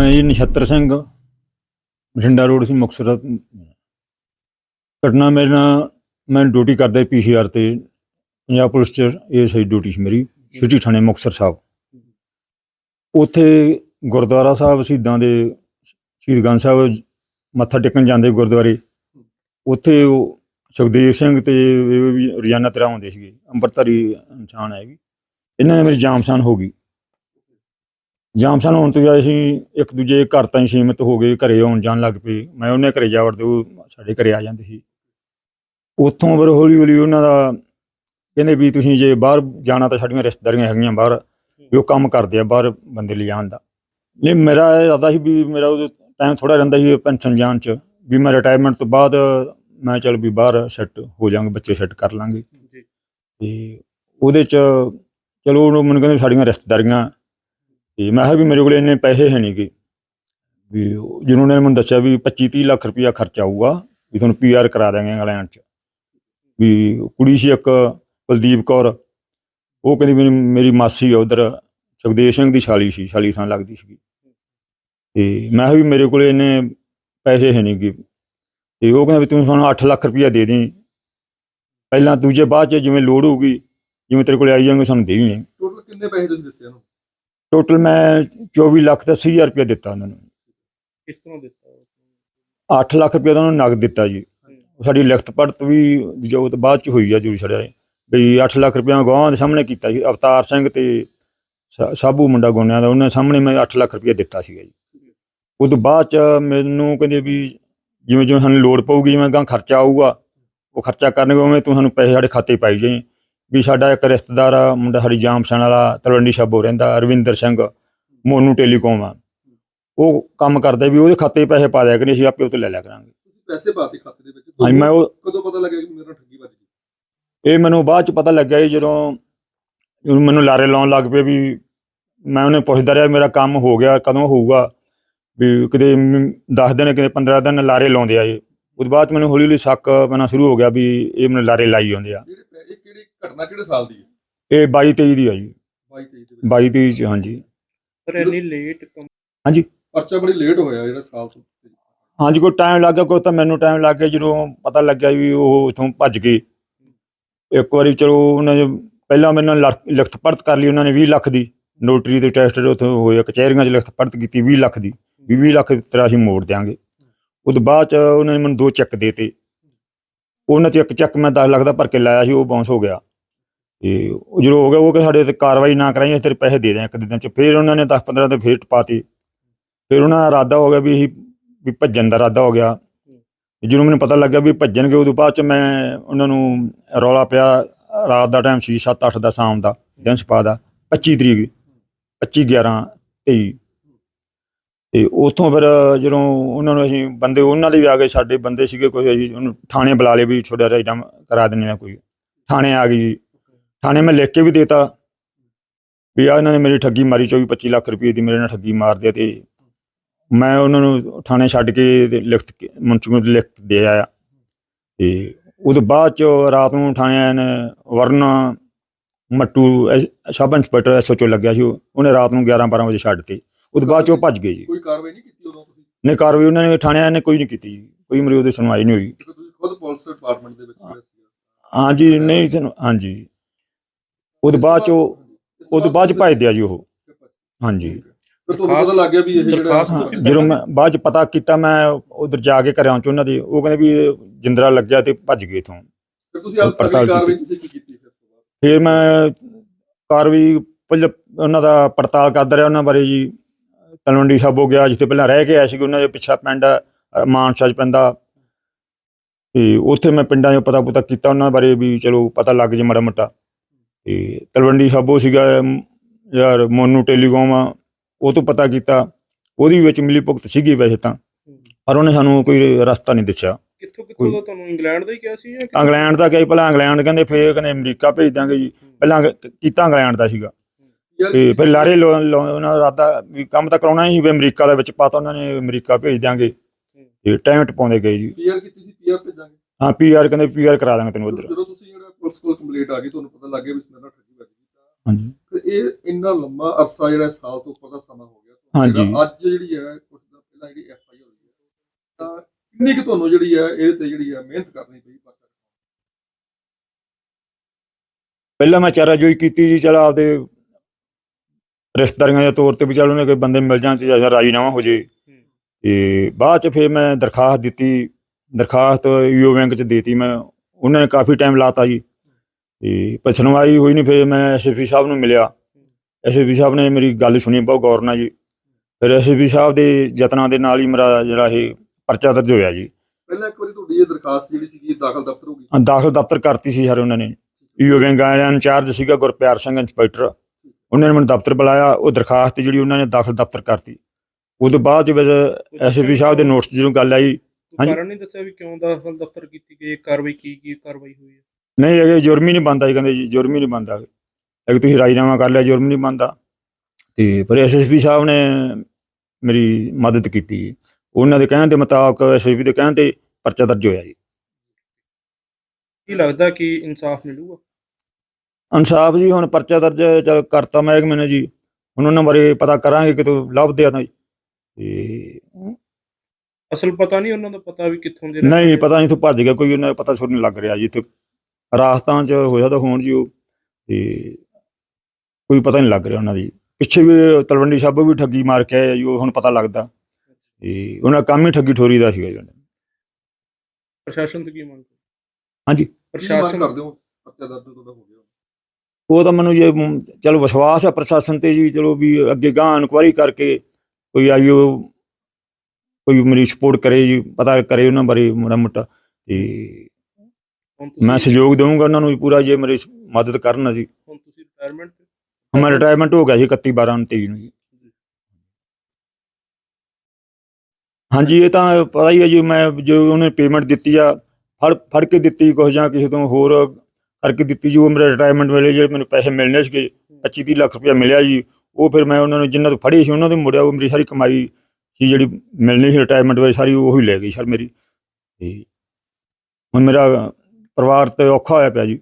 ਮੈਂ ਜੀ ਨਛੱਤਰ ਸਿੰਘ, ਬਠਿੰਡਾ ਰੋਡ ਸੀ ਮੁਕਤਸਰ ਘਟਨਾ ਮੇਰੇ ਨਾਲ, ਮੈਂ ਡਿਊਟੀ ਕਰਦਾ ਪੀਸੀਆਰ ਤੇ, ਪੰਜਾਬ ਪੁਲਿਸ ਚ, ਇਹ ਸਹੀ ਡਿਊਟੀ ਸੀ ਮੇਰੀ, ਸਿਟੀ ਥਾਣੇ ਮੁਕਤਸਰ ਸਾਹਿਬ। ਉੱਥੇ ਗੁਰਦੁਆਰਾ ਸਾਹਿਬ ਸ਼ਹੀਦਾਂ ਦੇ, ਸ਼ਹੀਦ ਗੰਜ ਸਾਹਿਬ ਮੱਥਾ ਟੇਕਣ ਜਾਂਦੇ ਗੁਰਦੁਆਰੇ। ਉੱਥੇ ਉਹ ਸੁਖਦੇਵ ਸਿੰਘ ਤੇ ਰੋਜ਼ਾਨਾ ਤਰ੍ਹਾਂ ਆਉਂਦੇ ਸੀਗੇ, ਅੰਮ੍ਰਿਤਧਾਰੀ ਇਨਸਾਨ ਹੈ ਵੀ ਇਹਨਾਂ ਨੇ ਮੇਰੀ ਜਾਮਸਾਨ ਹੋ ਗਈ। ਜਾਮਸਾਨ ਹੋਣ ਤੋਂ ਅਸੀਂ ਇੱਕ ਦੂਜੇ ਘਰ ਤਾਂ ਹੀ ਸੀਮਿਤ ਹੋ ਗਏ ਘਰੇ ਆਉਣ ਜਾਣ ਲੱਗ ਪਏ। ਮੈਂ ਉਹਨੇ ਘਰੇ ਜਾ ਵੜਦੇ ਉਹ ਸਾਡੇ ਘਰੇ ਆ ਜਾਂਦੇ ਸੀ। ਉੱਥੋਂ ਫਿਰ ਹੌਲੀ ਹੌਲੀ ਉਹਨਾਂ ਦਾ ਕਹਿੰਦੇ ਵੀ ਤੁਸੀਂ ਜੇ ਬਾਹਰ ਜਾਣਾ ਤਾਂ ਸਾਡੀਆਂ ਰਿਸ਼ਤੇਦਾਰੀਆਂ ਹੈਗੀਆਂ ਬਾਹਰ ਵੀ ਉਹ ਕੰਮ ਕਰਦੇ ਆ ਬਾਹਰ ਬੰਦੇ ਲਈ ਜਾਣ ਦਾ। ਨਹੀਂ ਮੇਰਾ ਇਰਾਦਾ ਸੀ ਵੀ ਮੇਰਾ ਉਹ ਟਾਈਮ ਥੋੜਾ ਰਹਿੰਦਾ ਸੀ ਪੈਨਸ਼ਨ ਜਾਣ ਚ ਵੀ ਮੈਂ ਰਿਟਾਇਰਮੈਂਟ ਤੋਂ ਬਾਅਦ ਮੈਂ ਚੱਲ ਵੀ ਬਾਹਰ ਸੈੱਟ ਹੋ ਜਾਵਾਂਗੇ ਬੱਚੇ ਸੈੱਟ ਕਰ ਲਾਂਗੇ। ਤੇ ਉਹਦੇ ਚ ਚਲੋ ਉਹਨੂੰ ਮੈਨੂੰ ਕਹਿੰਦੇ ਸਾਡੀਆਂ ਰਿਸ਼ਤੇਦਾਰੀਆਂ ਤੇ ਮੈਂ ਕਿਹਾ ਵੀ ਮੇਰੇ ਕੋਲ ਇੰਨੇ ਪੈਸੇ ਹੈ ਨਹੀਂ ਗੇ। ਵੀ ਉਹ- ਜਿਹਨਾਂ ਨੇ ਮੈਨੂੰ ਦੱਸਿਆ ਵੀ 25 30 ਲੱਖ ਰੁਪਇਆ ਖਰਚਾ ਆਊਗਾ, ਵੀ ਤੁਹਾਨੂੰ ਪੀਆਰ ਕਰਾ ਦਾਂਗੇ ਇੰਗਲੈਂਡ ਚ। ਵੀ ਕੁੜੀ ਸੀ ਇੱਕ, ਕੁਲਦੀਪ ਕੌਰ। ਉਹ ਕਹਿੰਦੀ ਮੇਰੀ ਮੇਰੀ ਮਾਸੀ ਆ ਉਧਰ, ਸੁਖਦੇਵ ਸਿੰਘ ਦੀ ਛਾਲੀ ਸੀ, ਛਾਲੀ ਥਾਂ ਲੱਗਦੀ ਸੀ ਤੇ ਮੈਂ ਕਿਹਾ ਵੀ ਮੇਰੇ ਕੋਲ ਇੰਨੇ ਪੈਸੇ ਹੈ ਨਹੀਂ ਗੇ। ਤੇ ਉਹ ਕਹਿੰਦਾ ਵੀ ਤੂੰ ਸਾਨੂੰ 8 ਲੱਖ ਰੁਪਇਆ ਦੇ ਦੇ ਪਹਿਲਾਂ ਦੂਜੇ ਬਾਅਦ ਚ ਜਿਵੇਂ ਲੋੜ ਹੋਊਗੀ, ਜਿਵੇਂ ਤੇਰੇ ਕੋਲ ਆਈ ਜਾਣਗੇ ਸਾਨੂੰ ਦੇਵੀਂ ਟੋਟਲ ਕਿੰਨੇ ਪੈਸੇ ਤੁਸੀਂ ਦਿੱਤੇ ਉਹਨੂੰ? ਟੋਟਲ ਮੈਂ 24 ਲੱਖ ਤੇ 80000 ਰੁਪਇਆ ਦਿੱਤਾ ਉਹਨਾਂ ਨੂੰ। ਕਿਸ ਤਰ੍ਹਾਂ ਦਿੱਤਾ? 8 ਲੱਖ ਤਾਂ ਉਹਨਾਂ ਨੂੰ ਨਗਦ ਦਿੱਤਾ ਜੀ। ਸਾਡੀ ਲਿਖਤ ਪੜਤ ਵੀ ਜੋ ਬਾਅਦ ਚ ਹੋਈ ਆ ਜੂਰੀ ਛੜਿਆ ਵੀ 8 ਲੱਖ ਰੁਪਇਆ ਗਵਾਹਾਂ ਦੇ ਸਾਹਮਣੇ ਕੀਤਾ ਜੀ। ਅਵਤਾਰ ਸਿੰਘ ਤੇ ਸਾਬੂ ਮੁੰਡਾ ਗੋਨਿਆਂ ਦਾ ਉਹਨਾਂ ਸਾਹਮਣੇ ਮੈਂ 8 ਲੱਖ ਰੁਪਇਆ ਦਿੱਤਾ ਸੀਗਾ ਜੀ। ਤੋਂ ਬਾਅਦ ਚ ਮੈਨੂੰ ਕਹਿੰਦੇ ਵੀ ਜਿਵੇਂ ਜਿਵੇਂ ਸਾਨੂੰ ਲੋੜ ਪਊਗੀ ਜਿਵੇਂ ਗਾਂ ਖਰਚਾ ਆਊਗਾ ਉਹ ਖਰਚਾ ਕਰਨਗੇ ਉਵੇਂ ਤੂੰ ਸਾਨੂੰ ਪੈਸੇ ਸਾਡੇ ਖਾਤੇ ਪਾਈ ਜਾਈਂ। ਵੀ ਸਾਡਾ ਇੱਕ ਰਿਸ਼ਤੇਦਾਰ ਆ ਮੁੰਡਾ ਸਾਡੀ ਜਾਮਸਣ ਵਾਲਾ ਤਲਵੰਡੀ ਸਾਬੋ ਰਹਿੰਦਾ ਰਵਿੰਦਰ ਸਿੰਘ ਮੋਨੂ ਟੈਲੀਕਾਮ ਆ। ਉਹ ਕੰਮ ਕਰਦਾ ਵੀ ਉਹਦੇ ਖਾਤੇ 'ਚ ਪੈਸੇ ਪਾ ਦਿਆ ਕਰੀ ਅਸੀਂ ਆਪੇ ਉਹ ਤੋਂ ਲੈ ਲਿਆ ਕਰਾਂਗੇ। ਤੁਸੀਂ ਪੈਸੇ ਪਾਤੇ ਖਾਤੇ ਦੇ ਵਿੱਚ? ਹਾਂਜੀ ਮੈਂ ਉਹ ਕਦੋਂ ਪਤਾ ਲੱਗਿਆ ਕਿ ਮੇਰੇ ਨਾਲ ਠੱਗੀ ਵੱਜ ਗਈ ਇਹ ਮੈਨੂੰ ਬਾਅਦ ਚ ਪਤਾ ਲੱਗਿਆ ਜੀ ਜਦੋਂ ਜਦੋਂ ਮੈਨੂੰ ਲਾਰੇ ਲਾਉਣ ਲੱਗ ਪਏ ਵੀ ਮੈਂ ਉਹਨੇ ਪੁੱਛਦਾ ਰਿਹਾ ਮੇਰਾ ਕੰਮ ਹੋ ਗਿਆ ਕਦੋਂ ਹੋਊਗਾ? ਵੀ ਕਿਤੇ 10 ਦਿਨ ਕਿਤੇ 15 ਦਿਨ ਲਾਰੇ ਲਾਉਂਦੇ ਆ ਇਹ। ਉਸ ਤੋਂ ਬਾਅਦ ਮੈਨੂੰ ਹੌਲੀ ਹੌਲੀ ਸ਼ੱਕ ਪੈਣਾ ਸ਼ੁਰੂ ਹੋ ਗਿਆ ਵੀ ਇਹ ਮੈਨੂੰ ਲਾਰੇ ਲਾਈ ਜਾਂਦੇ ਆ। ਜਿਹੜੇ ਪੈ- ਇਹ ਕਿਹੜੀ ਘਟਨਾ ਕਿਹੜੇ ਸਾਲ ਦੀ ਹੈ? ਇਹ 22 23 ਦੀ ਆ ਜੀ। 22 23 ਦੇ। ਵਿੱਚ 22 23 ਚ ਹਾਂਜੀ। ਪਰ ਇੰਨੀ ਲੇਟ ਹਾਂਜੀ। ਪਰਚਾ ਬੜੀ ਲੇਟ ਹੋਇਆ ਜਿਹੜਾ ਸਾਲ ਤੋਂ। ਹਾਂਜੀ ਕੋਈ ਟਾਈਮ ਲੱਗ ਗਿਆ ਕੋਈ ਤਾਂ ਮੈਨੂੰ ਟਾਈਮ ਲੱਗ ਗਿਆ ਜਦੋਂ ਪਤਾ ਲੱਗਿਆ ਵੀ ਉਹ ਇਥੋਂ ਭੱਜ ਗਏ। ਇੱਕ ਵਾਰੀ ਚਲੋ ਉਹਨਾਂ ਨੇ ਪਹਿਲਾਂ ਮੈਨੂੰ ਲਖ- ਲਿਖਤ ਪੜਤ ਕਰ ਲਈ ਉਹਨਾਂ ਨੇ 20 ਲੱਖ ਦੀ। ਨੋਟਰੀ ਦੇ ਟੈਸਟ ਉੱਥੇ ਹੋਏ ਕਚਹਿਰੀਆਂ 'ਚ ਲਿਖਤ ਪੜਤ ਕੀਤੀ 20 ਲੱਖ ਦੀ। ਵੀ 20 ਲੱਖ ਤੇਰਾ ਅਸੀਂ ਮੋੜ ਦਿਆਂਗੇ। ਉਹ ਤੋਂ ਬਾਅਦ ਚ ਉਹਨਾਂ ਨੇ ਮੈਨੂੰ ਦੋ ਚੈੱਕ ਦੇਤੇ ਉਹਨਾਂ 'ਚ ਇੱਕ ਚੈੱਕ ਮੈਂ 10 ਲੱਖ ਦਾ ਭਰ ਕੇ ਲਾਇਆ ਸੀ ਉਹ ਬਾਉਂਸ ਹੋ ਗਿਆ। ਤੇ ਉਹ ਜਦੋਂ ਹੋ ਗਿਆ, ਉਹ ਕਿ ਸਾਡੇ ਤੇ ਕਾਰਵਾਈ ਨਾ ਕਰਾਈ ਅਸੀਂ ਤੇਰੇ ਪੈਸੇ ਦੇ ਦਿਆਂ ਇੱਕ ਦਿਨ ਚ। ਫਿਰ ਉਹਨਾਂ ਨੇ 10 15 ਤੇ ਫੇਰ ਟਪਾਤੀ। ਫਿਰ ਉਹਨਾਂ ਦਾ ਇਰਾਦਾ ਹੋ ਗਿਆ ਵੀ ਅਸੀਂ ਵੀ ਭੱਜਣ ਦਾ ਇਰਾਦਾ ਹੋ ਗਿਆ। ਜਦੋਂ ਮੈਨੂੰ ਪਤਾ ਲੱਗਿਆ ਵੀ ਭੱਜਣਗੇ, ਉਦੋਂ ਬਾਅਦ ਚ ਮੈਂ ਉਹਨਾਂ ਨੂੰ ਰੌਲਾ ਪਿਆ ਰਾਤ ਦਾ ਟਾਈਮ ਸੀ 7 8 ਦਾ ਸ਼ਾਮ ਦਾ, ਦਿਨ ਸਪਾ ਦਾ 25 ਤਰੀਕ 25 11 23 ਤੇ ਉਥੋਂ ਫਿਰ ਜਦੋਂ ਉਹਨਾਂ ਨੂੰ ਅਸੀਂ ਬੰਦੇ, ਉਹਨਾਂ ਦੇ ਵੀ ਆ ਗਏ, ਸਾਡੇ ਬੰਦੇ ਸੀਗੇ ਕੋਈ ਅਸੀਂ ਉਹਨੂੰ ਥਾਣੇ ਬੁਲਾ ਲਏ ਵੀ ਛੋਟਾ ਰਾਈਟਾ ਕਰਾ ਦਿੰਦੇ ਆ ਕੋਈ। ਥਾਣੇ ਆ ਗਈ ਜੀ। ਥਾਣੇ ਮੈਂ ਲਿਖ ਕੇ ਵੀ ਦੇਤਾ ਵੀ ਆ ਇਹਨਾਂ ਨੇ ਮੇਰੀ ਠੱਗੀ ਮਾਰੀ 24 25 ਲੱਖ ਰੁਪਏ ਦੀ ਮੇਰੇ ਨਾਲ ਠੱਗੀ ਮਾਰਦੇ ਤੇ ਮੈਂ ਉਹਨਾਂ ਨੂੰ ਥਾਣੇ ਛੱਡ ਕੇ ਤੇ ਲਿਖਤ ਕੇ- ਮੁਨਸ਼ੀ ਨੂੰ ਲਿਖ ਦੇ ਆਇਆ। ਤੇ ਉਹਦੇ ਬਾਅਦ ਚ ਰਾਤ ਨੂੰ ਥਾਣੇ ਆਏ ਨੇ ਵਰਨ ਮੱਟੂ ਸਬ ਇੰਸਪੈਕਟਰ ਐਸਓਚਓ ਲੱਗਿਆ ਸੀ ਉਹ- ਉਹਨੇ ਰਾਤ ਨੂੰ 11 12 ਵਜੇ ਛੱਡ ਤੇ ਉਹਦੇ ਬਾਅਦ ਚ ਉਹ ਭੱਜ ਗਏ ਜੀ। ਕੋਈ ਕਾਰਵਾਈ ਨਹੀਂ ਕੀਤੀ ਉਦੋਂ ਤੁਸੀਂ? ਨੇ ਕਾਰਵਾਈ ਉਹਨਾਂ ਨੇ ਥਾਣੇ ਆਏ ਨੇ ਕੋਈ ਨਹੀਂ ਕੀਤੀ ਕੋਈ ਮਰੀ ਉਹਦੀ ਸੁਣਵਾਈ ਨਹੀਂ ਹੋਈ। ਖੁਦ ਪੁਲਿਸ ਡਿਪਾਰਟਮੈਂਟ ਦੇ ਵਿੱਚ ਹਾਂਜੀ ਨਹੀਂ ਹਾਂਜੀ। ਉਹਦੇ ਬਾਅਦ ਚ ਉਹ ਉਹਦੇ ਬਾਅਦ ਚ ਭੱਜਦੇ ਆ ਜੀ ਉਹ। ਹਾਂਜੀ। ਫਿਰ ਤੁਹਾਨੂੰ ਪਤਾ ਲੱਗ ਗਿਆ ਵੀ ਇਹ ਜਿਹੜਾ ਦਰਖਾਸਤ ਹਾਂ, ਤੁਸੀਂ ਜਦੋਂ ਮੈਂ ਬਾਅਦ ਚ ਪਤਾ ਕੀਤਾ ਮੈਂ ਉਧਰ ਜਾ ਕੇ ਘਰਾਂ ਚ ਉਹਨਾਂ ਦੇ ਉਹ ਕਹਿੰਦੇ ਵੀ ਜਿੰਦਰਾ ਲੱਗਿਆ ਤੇ ਭੱਜ ਗਏ ਇਥੋਂ। ਫਿਰ ਤੁਸੀਂ ਅਗਲੀ ਪੜਤਾਲ ਕਾਰਵਾਈ ਤੁਸੀਂ ਕੀ ਕੀਤੀ ਫਿਰ ਉਸ ਤੋਂ ਬਾਅਦ? ਫਿਰ ਮੈਂ ਕਾਰਵਾਈ ਪਹਿਲਾਂ ਉਹਨਾਂ ਦਾ ਪੜਤਾਲ ਕਰਦਾ ਰਿਹਾ ਉਹਨਾਂ ਬਾਰੇ ਜੀ। ਤਲਵੰਡੀ ਸਾਬੋ ਗਿਆ ਜਿੱਥੇ ਪਹਿਲਾਂ ਰਹਿ ਕੇ ਆਇਆ ਸੀ ਉਹਨਾਂ ਦੇ ਪਿੱਛਾ ਪਿੰਡ ਅ, ਮਾਨਸਾ ਚ ਪੈਂਦਾ ਤੇ ਉੱਥੇ ਮੈਂ ਪਿੰਡਾਂ 'ਚ ਪਤਾ ਪੁਤਾ ਕੀਤਾ ਉਹਨਾਂ ਬਾਰੇ ਵੀ ਚਲੋ ਪਤਾ ਲੱਗ ਜੇ ਮਾੜਾ ਮੋਟਾ। ਤੇ ਤਲਵੰਡੀ ਸਾਬੋ ਸੀਗਾ ਯਾਰ ਮੋਨੂ ਟੈਲੀਕਾਮ ਆ ਉਹ ਤੋਂ ਪਤਾ ਕੀਤਾ। ਉਹਦੀ ਵਿੱਚ ਮਿਲੀ ਭੁਗਤ ਸੀਗੀ ਵੈਸੇ ਤਾਂ ਪਰ ਉਹਨੇ ਸਾਨੂੰ ਕੋਈ ਰਸਤਾ ਨਹੀਂ ਦੱਸਿਆ। ਕਿੱਥੋਂ ਕਿੱਥੋਂ ਦਾ ਤੁਹਾਨੂੰ ਇੰਗਲੈਂਡ ਦਾ ਹੀ ਕਿਹਾ ਸੀ ਜਾਂ? ਇੰਗਲੈਂਡ ਦਾ ਕਿਹਾ ਸੀ, ਪਹਿਲਾਂ ਇੰਗਲੈਂਡ ਕਹਿੰਦੇ ਫਿਰ ਕਹਿੰਦੇ ਅਮਰੀਕਾ ਭੇਜ ਦਾਂਗੇ ਜੀ। ਪਹਿਲਾਂ ਕੀਤਾ ਇੰਗਲੈਂਡ ਦਾ ਸੀਗਾ। ਤੇ ਫਿਰ ਲਾਰੇ ਉਹਨਾਂ ਦਾ ਇਰਾਦਾ ਵੀ ਕੰਮ ਤਾਂ ਕਰਾਉਣਾ ਹੀ ਵੀ ਅਮਰੀਕਾ ਦੇ ਵਿੱਚ ਪਾਤਾ ਉਹਨਾਂ ਨੇ ਅਮਰੀਕਾ ਭੇਜ ਦਿਆਂਗੇ। ਤੇ ਟਾਈਮ ਟਪਾਉਂਦੇ ਗਏ ਜੀ। ਪੀਆਰ ਕੀਤੀ ਸੀ? ਪੀਆਰ ਭੇਜਾਂਗੇ? ਹਾਂ ਪੀਆਰ ਕਹਿੰਦੇ ਪੀਆਰ ਕਰਾ ਦਾਂਗੇ ਤੈਨੂੰ ਉਧਰ। ਜਦੋਂ ਤੁਸੀਂ ਜਿਹੜਾ ਪੁਲਿਸ ਕੋਲ ਕੰਪਲੀਟ ਆ ਗਈ ਤੁਹਾਨੂੰ ਪਤਾ ਲੱਗ ਗਿਆ ਵੀ ਇਸ ਨਾਲ ਠੱਗੀ ਵੱਜ ਗਈ ਤਾਂ। ਹਾਂਜੀ। ਫਿਰ ਇਹ ਇੰਨਾ ਲੰਮਾ ਅਰਸਾ ਜਿਹੜਾ ਸਾਲ ਤੋਂ ਉੱਪਰ ਦਾ ਸਮਾਂ ਹੋ ਗਿਆ ਹਾਂਜੀ। ਜਿਹੜਾ ਅੱਜ ਜਿਹੜੀ ਹੈ ਕੁਝ ਦਿਨ ਪਹਿਲਾਂ ਜਿਹੜੀ ਐਫ ਆਈ ਹੋਈ ਹੈ ਤਾਂ ਕਿੰਨੀ ਕਿ ਤੁਹਾਨੂੰ ਜਿਹੜੀ ਹੈ ਇਹਦੇ ਤੇ ਜਿਹੜੀ ਹੈ ਮਿਹਨਤ ਕਰਨੀ ਪਈ ਪਤਾ ਪਹਿਲਾਂ ਮੈਂ ਚਾਰਾ ਜੋਈ ਕੀਤੀ ਜੀ ਚਲ ਆਪਦੇ ਰਿਸ਼ਤੇਦਾਰੀਆਂ ਦੇ ਤੌਰ ਤੇ ਵੀ ਚੱਲ ਉਹਨੇ ਕੋਈ ਬੰਦੇ ਮਿਲ ਜਾਣ ਤੇ ਜਾਂ ਰਾਜੀਨਾਮਾ ਹੋ ਜੇ। ਤੇ ਬਾਅਦ ਚ ਫਿਰ ਮੈਂ ਦਰਖਾਸਤ ਦਿੱਤੀ ਦਰਖਾਸਤ ਯੂ ਬੈਂਕ ਚ ਦੇਤੀ ਮੈਂ ਉਹਨਾਂ ਨੇ ਕਾਫੀ ਟਾਈਮ ਲਾਤਾ ਜੀ। ਤੇ ਪਰ ਸੁਣਵਾਈ ਹੋਈ ਨਹੀਂ ਫਿਰ ਮੈਂ ਐਸਐਸਪੀ ਸਾਹਿਬ ਨੂੰ ਮਿਲਿਆ। ਐਸਐਸਪੀ ਸਾਹਿਬ ਨੇ ਮੇਰੀ ਗੱਲ ਸੁਣੀ ਬਹੁਤ ਗੌਰ ਨਾਲ ਜੀ। ਫਿਰ ਐਸਐਸਪੀ ਸਾਹਿਬ ਦੇ ਯਤਨਾਂ ਦੇ ਨਾਲ ਹੀ ਮੇਰਾ ਜਿਹੜਾ ਇਹ ਪਰਚਾ ਦਰਜ ਹੋਇਆ ਜੀ। ਪਹਿਲਾਂ ਇੱਕ ਵਾਰੀ ਤੁਹਾਡੀ ਇਹ ਦਰਖਾਸਤ ਜਿਹੜੀ ਸੀਗੀ ਦਾਖਲ ਦਫ਼ਤਰ ਹੋ ਗਈ ਦਾਖਲ ਦਫ਼ਤਰ ਕਰਤੀ ਸੀ ਸਰ ਉਹਨਾਂ ਨੇ। ਯੂ ਬੈਂਕ ਇੰਚਾਰਜ ਸੀਗਾ ਗੁਰਪਿਆਰ ਸਿੰਘ ਇੰਸਪੈਕਟਰ। ਉਹਨਾਂ ਨੇ ਮੈਨੂੰ ਦਫ਼ਤਰ ਬੁਲਾਇਆ ਉਹ ਦਰਖਾਸਤ ਜਿਹੜੀ ਉਹਨਾਂ ਨੇ ਦਾਖਲ ਦਫ਼ਤਰ ਕਰਤੀ। ਉਹਦੇ ਬਾਅਦ ਚ ਵਿੱਚ ਐਸਐਸਪੀ ਸਾਹਿਬ ਦੇ ਨੋਟਿਸ ਜਦੋਂ ਗੱਲ ਆਈ ਹਾਂਜੀ। ਕਾਰਨ ਨਹੀਂ ਦੱਸਿਆ ਵੀ ਕਿਉਂ ਦਾਖਲ ਦਫ਼ਤਰ ਕੀਤੀ ਗਈ ਕਾਰਵਾਈ ਕੀ ਕੀ ਕਾਰਵਾਈ ਹੋਈ ਹੈ? ਨਹੀਂ ਇਹ ਜੁਰਮ ਹੀ ਨਹੀਂ ਬੰਦਾ ਜੀ ਕਹਿੰਦੇ ਜੀ ਜੁਰਮ ਹੀ ਨਹੀਂ ਬੰਦਾ ਅਗਰ ਤੁਸੀਂ ਰਾਜੀਨਾਮਾ ਕਰ ਲਿਆ ਜੁਰਮ ਨਹੀਂ ਬੰਦਾ ਤੇ ਪਰ ਐਸਐਸਪੀ ਸਾਹਿਬ ਨੇ ਮੇਰੀ ਮਦਦ ਕੀਤੀ। ਉਹਨਾਂ ਦੇ ਕਹਿਣ ਦੇ ਮੁਤਾਬਕ ਐਸਐਸਪੀ ਦੇ ਕਹਿਣ ਤੇ ਪਰਚਾ ਦਰਜ ਹੋਇਆ ਜੀ। ਕੀ ਲੱਗਦਾ ਕਿ ਇਨਸਾਫ ਮਿਲੂਗਾ? ਇਨਸਾਫ ਜੀ ਹੁਣ ਪਰਚਾ ਦਰਜ ਚਲ ਕਰਤਾ ਮਹਿਕਮੇ ਨੇ ਜੀ। ਹੁਣ ਉਹਨਾਂ ਬਾਰੇ ਪਤਾ ਕਰਾਂਗੇ ਕਿਤੋਂ ਲੱਭਦੇ ਆ ਤਾਂ ਜੀ। ਤੇ ਅਸਲ ਪਤਾ ਨਹੀਂ ਉਹਨਾਂ ਦਾ ਪਤਾ ਵੀ ਕਿੱਥੋਂ ਦੇ ਨਹੀਂ। ਪਤਾ ਨਹੀਂ ਇੱਥੋਂ ਭੱਜ ਗਿਆ ਕੋਈ ਉਹਨਾਂ ਦਾ ਪਤਾ ਸੁਰ ਨਹੀਂ ਲੱਗ ਰਿਹਾ ਜੀ ਇੱਥੇ ਰਾਜਸਥਾਨ ਚ ਹੋਇਆ ਤਾਂ ਹੋਣ ਜੀ ਉਹ ਤੇ ਕੋਈ ਪਤਾ ਨਹੀਂ ਲੱਗ ਰਿਹਾ ਉਹਨਾਂ ਦੀ। ਪਿੱਛੇ ਵੀ ਤਲਵੰਡੀ ਸਾਬੋ ਵੀ ਠੱਗੀ ਮਾਰ ਕੇ ਆਏ ਆ ਜੀ ਉਹ ਹੁਣ ਪਤਾ ਲੱਗਦਾ। ਤੇ ਉਹਨਾਂ ਕੰਮ ਹੀ ਠੱਗੀ ਠੋਰੀ ਦਾ ਸੀਗਾ ਜੀ ਉਹਨਾਂ ਦਾ। ਪ੍ਰਸ਼ਾਸਨ ਤੋਂ ਕੀ ਮੰਗ? ਹਾਂਜੀ। ਮੰਗ ਪ੍ਰਸ਼ਾਸਨ ਕਰਦੇ ਹੋ? ਪਰਚਾ ਦਰਜ ਤੁਹਾਡਾ ਹੋ ਗਿਆ। ਉਹ ਤਾਂ ਮੈਨੂੰ ਜੇ ਮ, ਚਲੋ ਵਿਸ਼ਵਾਸ ਹੈ ਪ੍ਰਸ਼ਾਸਨ ਤੇ ਜੀ ਚਲੋ ਵੀ ਅੱਗੇ ਗਾਂ ਇਨਕੁਆਰੀ ਕਰਕੇ ਕੋਈ ਆਈਓ ਕੋਈ ਮੇਰੀ ਸਪੋਰਟ ਕਰੇ ਜੀ ਪਤਾ ਕਰੇ ਉਹਨਾਂ ਬਾਰੇ ਮਾੜਾ ਮੋਟਾ। ਤੇ ਹੁਣ ਤੁਸੀਂ- ਮੈਂ ਸਹਿਯੋਗ ਦਊਂਗਾ ਉਹਨਾਂ ਨੂੰ ਵੀ ਪੂਰਾ ਜੇ ਮੇਰੀ ਮਦਦ ਕਰਨ ਜੀ ਹੁਣ ਤੁਸੀਂ ਰਿਟਾਇਰਮੈਂਟ ਤੇ? ਮੈਂ ਰਿਟਾਇਰਮੈਂਟ ਹੋ ਗਿਆ ਸੀ 31 12 23 ਨੂੰ ਜੀ। ਹਾਂਜੀ ਇਹ ਤਾਂ ਪਤਾ ਹੀ ਹੈ ਜੀ ਮੈਂ ਜੋ ਉਹਨੇ ਪੇਮੈਂਟ ਦਿੱਤੀ ਆ ਫੜ ਫੜ ਕੇ ਦਿੱਤੀ ਕੁਝ ਜਾਂ ਕਿਸੇ ਤੋਂ ਹੋਰ ਕਰਕੇ ਦਿੱਤੀ ਜੋ ਮੇਰੇ ਰਿਟਾਇਰਮੈਂਟ ਵੇਲੇ ਜਿਹੜੇ ਮੈਨੂੰ ਪੈਸੇ ਮਿਲਣੇ ਸੀਗੇ 25 30 ਲੱਖ ਰੁਪਇਆ ਮਿਲਿਆ ਜੀ ਉਹ ਫਿਰ ਮੈਂ ਉਹਨਾਂ ਨੂੰ ਜਿੰਨਾਂ ਤੋਂ ਫੜੇ ਸੀ ਉਹਨਾਂ ਦੇ ਮੁੜਿਆ ਉਹ ਮੇਰੀ ਸਾਰੀ ਕਮਾਈ ਸੀ ਜਿਹੜੀ ਮਿਲਣੀ ਸੀ ਰਿਟਾਇਰਮੈਂਟ ਵੇਲੇ ਸਾਰੀ ਉਹੀ ਲੈ ਗਈ ਸਰ ਮੇਰੀ। ਤੇ ਹੁਣ ਮੇਰਾ ਪਰਿਵਾਰ ਤੇ ਔਖਾ ਹੋਇਆ ਪਿਆ ਜੀ।